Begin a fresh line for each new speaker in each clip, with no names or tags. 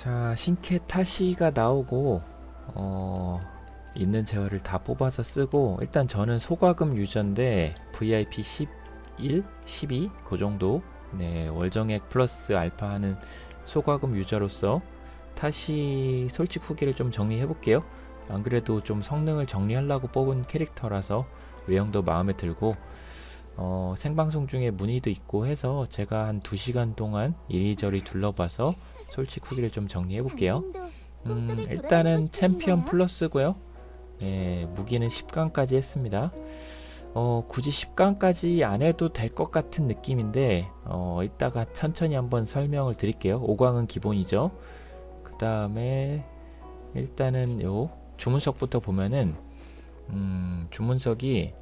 자, 신캐 타시가 나오고 어, 있는 재화를 다 뽑아서 쓰고 일단 저는 소과금 유저인데 VIP 11, 12, 그 정도 네, 월정액 플러스 알파 하는 소과금 유저로서 타시 솔직 후기를 좀 정리해 볼게요. 안 그래도 좀 성능을 정리하려고 뽑은 캐릭터라서 외형도 마음에 들고 어, 생방송 중에 문의도 있고 해서 제가 한 2시간 동안 이리저리 둘러봐서 솔직 후기를 좀 정리해 볼게요. 음, 일단은 챔피언 플러스고요. 예, 무기는 10강까지 했습니다. 어, 굳이 10강까지 안 해도 될 것 같은 느낌인데 어, 이따가 천천히 한번 설명을 드릴게요. 5강은 기본이죠. 그 다음에 일단은 요 주문석부터 보면은 음, 주문석이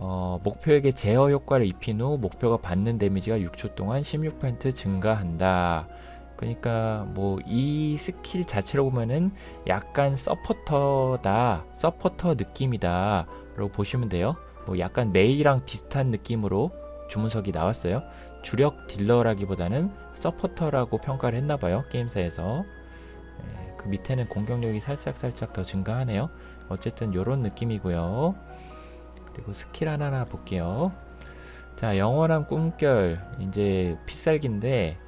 어, 목표에게 제어 효과를 입힌 후 목표가 받는 데미지가 6초 동안 16% 증가한다. 그러니까 뭐 이 스킬 자체로 보면은 약간 서포터다, 서포터 느낌이다. 라고 보시면 돼요. 뭐 약간 메이랑 비슷한 느낌으로 주문석이 나왔어요. 주력 딜러라기보다는 서포터라고 평가를 했나봐요. 게임사에서. 예, 그 밑에는 공격력이 살짝살짝 더 증가하네요. 어쨌든 요런 느낌이고요. 그리고 스킬 하나하나 볼게요. 자, 영원한 꿈결 이제 필살기인데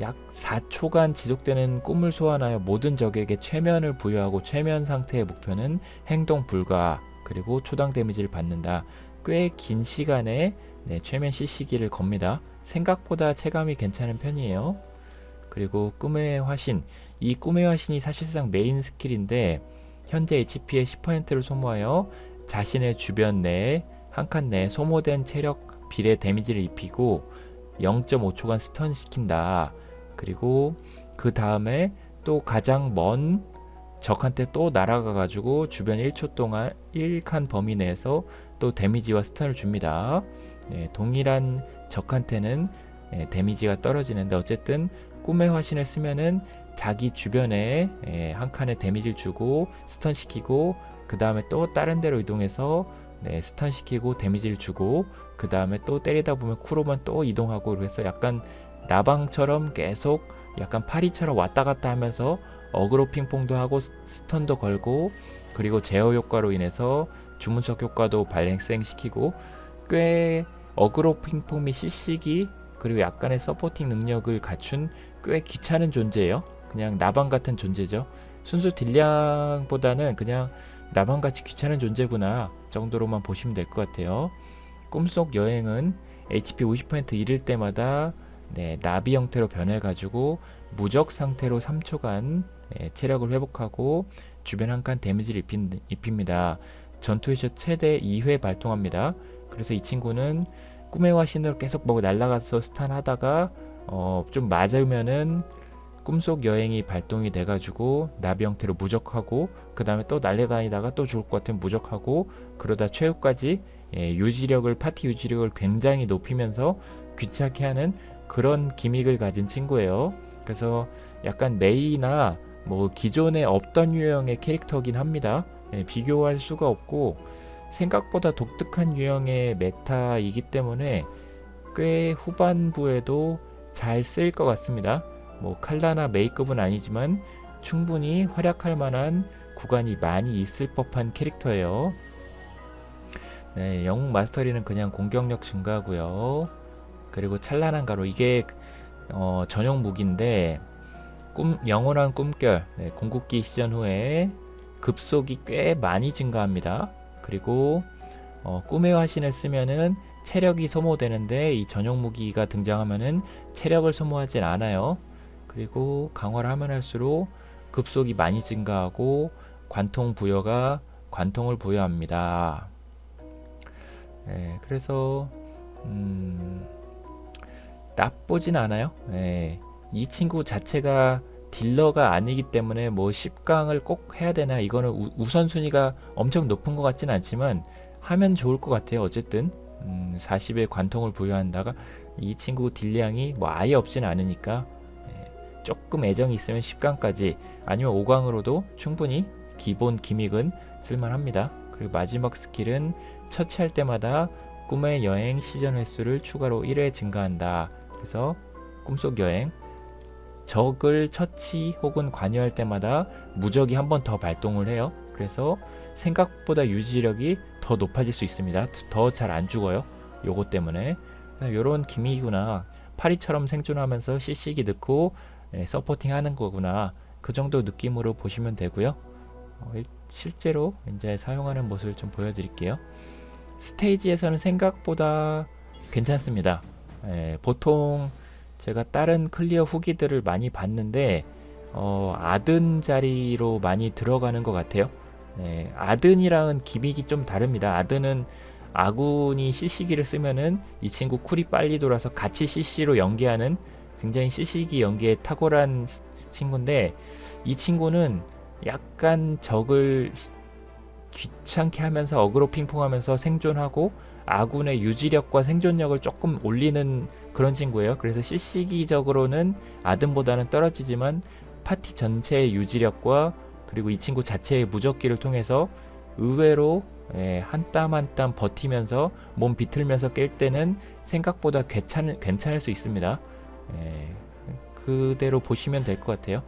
약 4초간 지속되는 꿈을 소환하여 모든 적에게 최면을 부여하고 최면 상태의 목표는 행동 불가 그리고 초당 데미지를 받는다. 꽤 긴 시간에 네, 최면 CC기를 겁니다. 생각보다 체감이 괜찮은 편이에요. 그리고 꿈의 화신 이 꿈의 화신이 사실상 메인 스킬인데 현재 HP의 10%를 소모하여 자신의 주변 내에 한 칸 내에 소모된 체력 비례 데미지를 입히고 0.5초간 스턴 시킨다. 그리고 그 다음에 또 가장 먼 적한테 또 날아가 가지고 주변 1초 동안 1칸 범위 내에서 또 데미지와 스턴을 줍니다. 네, 동일한 적한테는 예, 데미지가 떨어지는데 어쨌든 꿈의 화신을 쓰면은 자기 주변에 예, 한 칸에 데미지를 주고 스턴 시키고 그 다음에 또 다른 데로 이동해서 네, 스턴 시키고 데미지를 주고 그 다음에 또 때리다 보면 쿠로만 또 이동하고 그래서 약간 나방처럼 계속 약간 파리처럼 왔다 갔다 하면서 어그로 핑퐁도 하고 스- 스턴도 걸고 그리고 제어 효과로 인해서 주문석 효과도 발생시키고 꽤 어그로 핑퐁 및 CC기 그리고 약간의 서포팅 능력을 갖춘 꽤 귀찮은 존재예요. 그냥 나방 같은 존재죠. 순수 딜량보다는 그냥 나방같이 귀찮은 존재구나 정도로만 보시면 될 것 같아요. 꿈속 여행은 HP 50% 이를 때마다 네, 나비 형태로 변해가지고 무적 상태로 3초간 예, 체력을 회복하고 주변 한 칸 데미지를 입힌, 입힙니다. 전투에서 최대 2회 발동합니다. 그래서 이 친구는 꿈의 화신으로 계속 뭐 날아가서 스탄하다가 어, 좀 맞으면은 꿈속 여행이 발동이 돼가지고 나비 형태로 무적하고 그 다음에 또 날려다니다가 또 죽을 것 같으면 무적하고 그러다 최후까지 예, 유지력을 파티 유지력을 굉장히 높이면서 귀찮게 하는 그런 기믹을 가진 친구예요. 그래서 약간 메이나 뭐 기존에 없던 유형의 캐릭터긴 합니다. 예, 비교할 수가 없고 생각보다 독특한 유형의 메타이기 때문에 꽤 후반부에도 잘 쓰일 것 같습니다. 뭐 칼라나 메이급은 아니지만 충분히 활약할 만한 구간이 많이 있을 법한 캐릭터예요. 네, 영웅 마스터리는 그냥 공격력 증가고요. 그리고 찬란한 가루 이게 어, 전용 무기인데 꿈 영원한 꿈결 네, 궁극기 시전 후에 급속이 꽤 많이 증가합니다. 그리고 어, 꿈의 화신을 쓰면은 체력이 소모되는데 이 전용 무기가 등장하면은 체력을 소모하진 않아요. 그리고 강화를 하면 할수록 급속이 많이 증가하고 관통 부여가 관통을 부여합니다. 네, 그래서 음, 나쁘진 않아요. 네, 이 친구 자체가 딜러가 아니기 때문에 뭐 10강을 꼭 해야 되나 이거는 우, 우선순위가 엄청 높은 것 같진 않지만 하면 좋을 것 같아요. 어쨌든 음, 40의 관통을 부여한다가 이 친구 딜량이 뭐 아예 없진 않으니까 예, 조금 애정이 있으면 10강까지 아니면 5강으로도 충분히 기본 기믹은 쓸만합니다. 그리고 마지막 스킬은 처치할 때마다 꿈의 여행 시전 횟수를 추가로 1회 증가한다. 그래서 꿈속 여행 적을 처치 혹은 관여할 때마다 무적이 한 번 더 발동을 해요. 그래서 생각보다 유지력이 더 높아질 수 있습니다. 더 잘 안 죽어요. 요거 때문에 요런 기믹이구나. 파리처럼 생존하면서 CC기 넣고 예, 서포팅 하는 거구나. 그 정도 느낌으로 보시면 되고요. 어, 일- 실제로 이제 사용하는 모습을 좀 보여드릴게요. 스테이지에서는 생각보다 괜찮습니다. 예, 보통 제가 다른 클리어 후기들을 많이 봤는데 어, 아든 자리로 많이 들어가는 것 같아요. 네, 아든이랑은 기믹이 좀 다릅니다. 아든은 아군이 CC기를 쓰면은 이 친구 쿨이 빨리 돌아서 같이 CC로 연계하는 굉장히 CC기 연계에 탁월한 스- 친구인데 이 친구는 약간 적을 시- 귀찮게 하면서 어그로 핑퐁하면서 생존하고 아군의 유지력과 생존력을 조금 올리는 그런 친구예요. 그래서 CC기적으로는 아든보다는 떨어지지만 파티 전체의 유지력과 그리고 이 친구 자체의 무적기를 통해서 의외로 예, 한땀 한 땀 버티면서 몸 비틀면서 깰 때는 생각보다 괜찮을, 괜찮을 수 있습니다. 예, 그대로 보시면 될 것 같아요.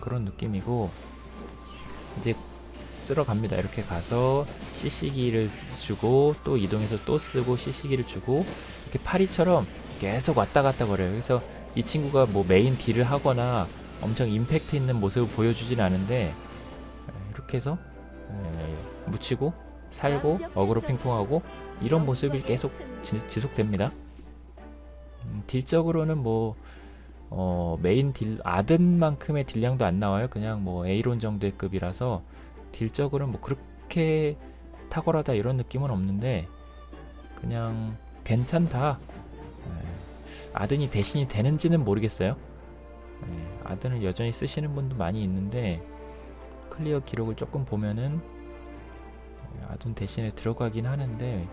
그런 느낌이고 이제 쓸어 갑니다. 이렇게 가서 CC기를 주고 또 이동해서 또 쓰고 CC기를 주고 이렇게 파리처럼 계속 왔다 갔다 거려요. 그래서 이 친구가 뭐 메인 딜을 하거나 엄청 임팩트 있는 모습을 보여주진 않은데 에, 이렇게 해서 에, 묻히고 살고 어그로 핑퐁하고 이런 모습이 계속 지, 지속됩니다. 음, 딜적으로는 뭐 어, 메인 딜 아든만큼의 딜량도 안 나와요. 그냥 뭐 에이론 정도의 급이라서 딜적으로는 뭐 그렇게 탁월하다 이런 느낌은 없는데 그냥 괜찮다. 에, 아든이 대신이 되는지는 모르겠어요. 예, 아든을 여전히 쓰시는 분도 많이 있는데 클리어 기록을 조금 보면은 예, 아든 대신에 들어가긴 하는데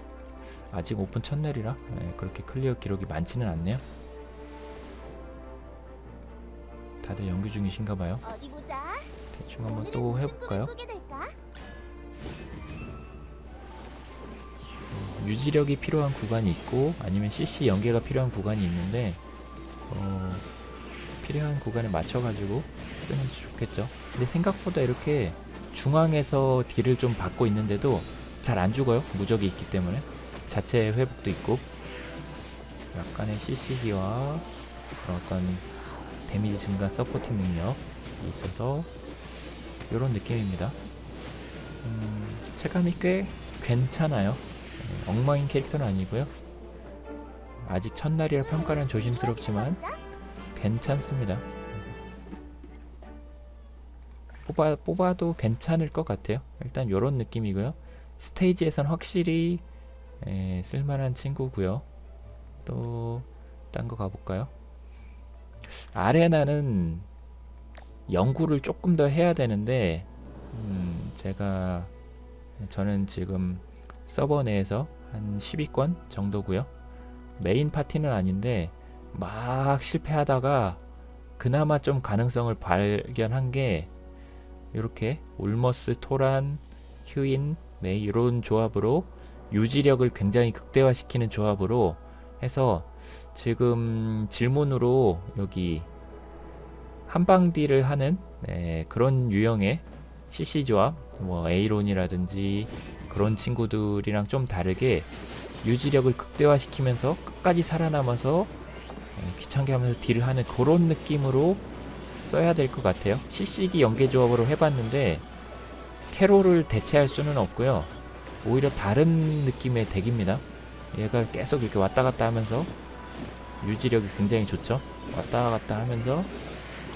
아직 오픈 첫날이라 예, 그렇게 클리어 기록이 많지는 않네요. 다들 연구 중이신가 봐요.
어디 보자.
대충 한번 또 해볼까요? 유지력이 필요한 구간이 있고 아니면 CC 연계가 필요한 구간이 있는데 어, 필요한 구간에 맞춰가지고 쓰면 좋겠죠. 근데 생각보다 이렇게 중앙에서 딜을 좀 받고 있는데도 잘 안 죽어요. 무적이 있기 때문에 자체 회복도 있고 약간의 CC기와 어떤 데미지 증가 서포팅 능력이 있어서 이런 느낌입니다. 음, 체감이 꽤 괜찮아요. 네, 엉망인 캐릭터는 아니고요. 아직 첫날이라 평가는 조심스럽지만 괜찮습니다. 뽑아, 뽑아도 괜찮을 것 같아요. 일단 이런 느낌이고요. 스테이지에선 확실히 에, 쓸만한 친구고요. 또 딴 거 가볼까요? 아레나는 연구를 조금 더 해야 되는데 음, 제가 저는 지금 서버 내에서 한 10위권 정도고요. 메인 파티는 아닌데 막 실패하다가 그나마 좀 가능성을 발견한 게 이렇게 울머스, 토란, 휴인, 메이 이런 조합으로 유지력을 굉장히 극대화시키는 조합으로 해서 지금 질문으로 여기 한방딜을 하는 네, 그런 유형의 CC 조합, 뭐 에이론이라든지 그런 친구들이랑 좀 다르게 유지력을 극대화시키면서 끝까지 살아남아서 어, 귀찮게 하면서 딜을 하는 그런 느낌으로 써야 될 것 같아요. CC기 연계 조합으로 해봤는데 캐롤을 대체할 수는 없고요. 오히려 다른 느낌의 덱입니다. 얘가 계속 이렇게 왔다 갔다 하면서 유지력이 굉장히 좋죠. 왔다 갔다 하면서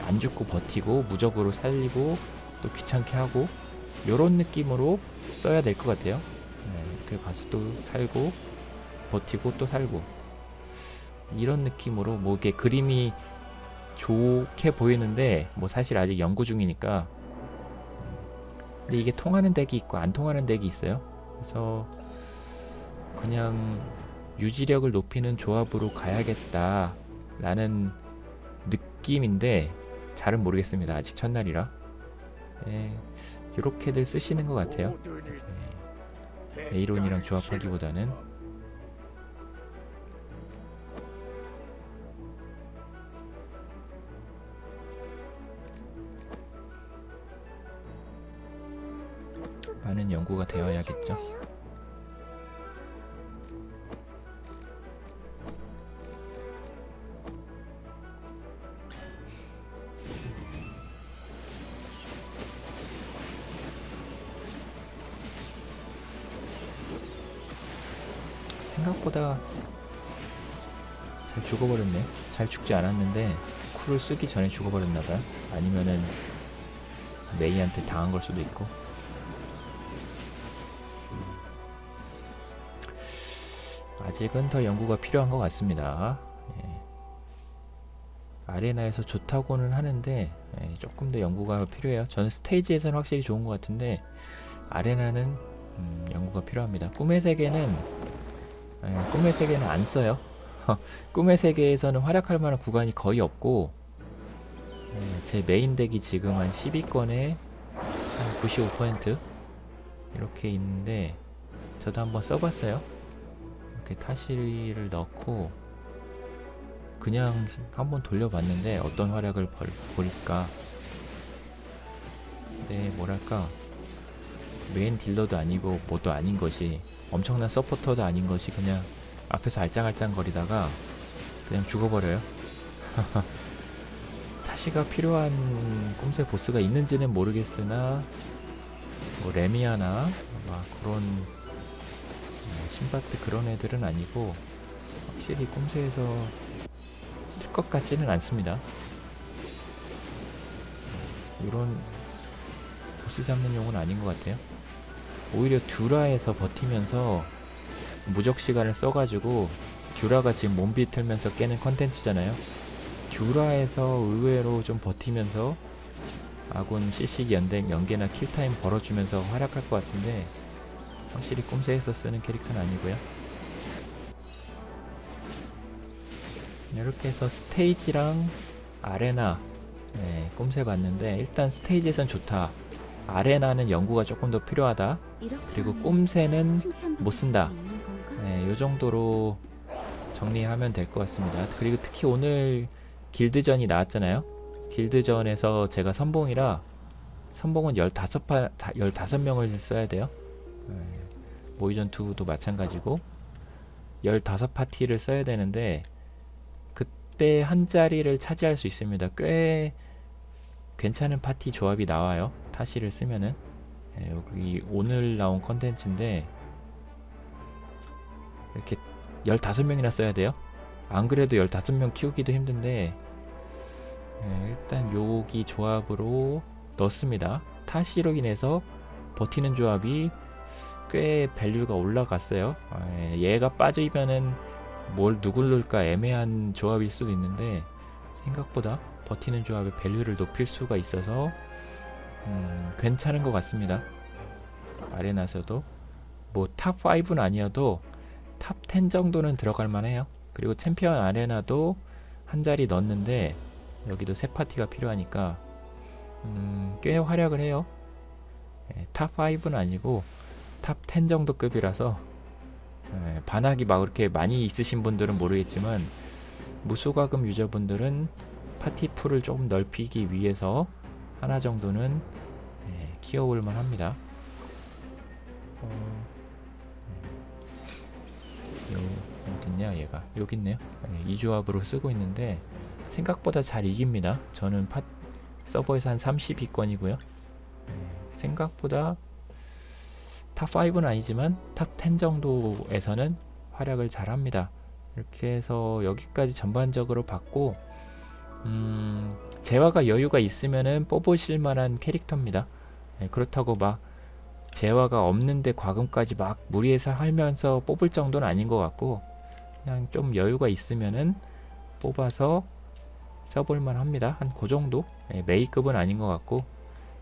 안 죽고 버티고 무적으로 살리고 또 귀찮게 하고 요런 느낌으로 써야 될 것 같아요. 네, 이렇게 가서 또 살고 버티고 또 살고 이런 느낌으로 뭐 이게 그림이 좋게 보이는데 뭐 사실 아직 연구 중이니까 음, 근데 이게 통하는 덱이 있고 안 통하는 덱이 있어요. 그래서 그냥 유지력을 높이는 조합으로 가야겠다 라는 느낌인데 잘은 모르겠습니다. 아직 첫날이라. 예, 이렇게들 쓰시는 것 같아요. 예, 에이론이랑 조합하기보다는 많은 연구가 되어야겠죠. 생각보다 잘 죽어버렸네. 잘 죽지 않았는데 쿨을 쓰기 전에 죽어버렸나봐요. 아니면은 메이한테 당한 걸 수도 있고. 아직은 더 연구가 필요한 것 같습니다. 예. 아레나에서 좋다고는 하는데 예, 조금 더 연구가 필요해요. 저는 스테이지에서는 확실히 좋은 것 같은데 아레나는 음, 연구가 필요합니다. 꿈의 세계는 예, 꿈의 세계는 안 써요. 꿈의 세계에서는 활약할 만한 구간이 거의 없고 예, 제 메인 덱이 지금 한 10위권에 한 95% 이렇게 있는데 저도 한번 써봤어요. 이렇게 타시를 넣고 그냥 한번 돌려봤는데 어떤 활약을 벌, 볼까? 네 뭐랄까. 메인 딜러도 아니고 뭐도 아닌 것이 엄청난 서포터도 아닌 것이 그냥 앞에서 알짱알짱 거리다가 그냥 죽어버려요. 타시가 필요한 꼼새 보스가 있는지는 모르겠으나 뭐 레미아나 막 그런 어, 신바트 그런 애들은 아니고 확실히 꼼새에서 쓸 것 같지는 않습니다 이런 보스 잡는 용은 아닌 것 같아요 오히려 듀라에서 버티면서 무적 시간을 써가지고 듀라가 지금 몸 비 틀면서 깨는 컨텐츠잖아요. 듀라에서 의외로 좀 버티면서 아군 CC 연대 연계나 킬타임 벌어주면서 활약할 것 같은데 확실히 꼼새에서 쓰는 캐릭터는 아니고요. 이렇게 해서 스테이지랑 아레나 네, 꼼새 봤는데 일단 스테이지에선 좋다. 아레나는 연구가 조금 더 필요하다. 그리고 꼼새는 못 쓴다. 네, 요 정도로 정리하면 될 것 같습니다. 그리고 특히 오늘 길드전이 나왔잖아요. 길드전에서 제가 선봉이라 선봉은 15파, 15명을 써야 돼요. 네, 모의전 2도 마찬가지고 15파티를 써야 되는데 그때 한 자리를 차지할 수 있습니다. 꽤 괜찮은 파티 조합이 나와요. 타시를 쓰면은 예, 여기 오늘 나온 컨텐츠인데 이렇게 15명이나 써야 돼요. 안 그래도 15명 키우기도 힘든데 예, 일단 여기 조합으로 넣습니다. 타시로 인해서 버티는 조합이 꽤 밸류가 올라갔어요. 아, 예, 얘가 빠지면은 뭘 누굴 넣을까 애매한 조합일 수도 있는데 생각보다 버티는 조합의 밸류를 높일 수가 있어서 음, 괜찮은 것 같습니다. 아레나에서도 뭐 탑 5는 아니어도 탑 10 정도는 들어갈 만해요. 그리고 챔피언 아레나도 한 자리 넣었는데 여기도 세 파티가 필요하니까 음, 꽤 활약을 해요. 예, 탑 5는 아니고 탑 10 정도 급이라서 예, 반학이 막 그렇게 많이 있으신 분들은 모르겠지만 무소가금 유저분들은 파티 풀을 조금 넓히기 위해서 하나 정도는 예, 키워볼 만합니다. 어, 네. 요 어딨냐 얘가 여기 있네요. 예, 이 조합으로 쓰고 있는데 생각보다 잘 이깁니다. 저는 파, 서버에서 한 30위권이고요. 예, 생각보다 탑 5는 아니지만 탑 10 정도에서는 활약을 잘 합니다. 이렇게 해서 여기까지 전반적으로 봤고 음, 재화가 여유가 있으면은 뽑으실 만한 캐릭터입니다. 예, 그렇다고 막 재화가 없는데 과금까지 막 무리해서 하면서 뽑을 정도는 아닌 것 같고 그냥 좀 여유가 있으면은 뽑아서 써볼만 합니다. 한 그 정도 예, 메이급은 아닌 것 같고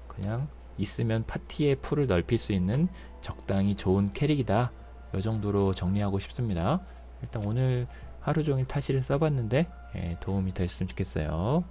그냥 있으면 파티의 풀을 넓힐 수 있는 적당히 좋은 캐릭이다. 이 정도로 정리하고 싶습니다. 일단 오늘 하루 종일 타시를 써봤는데 예, 도움이 됐으면 좋겠어요.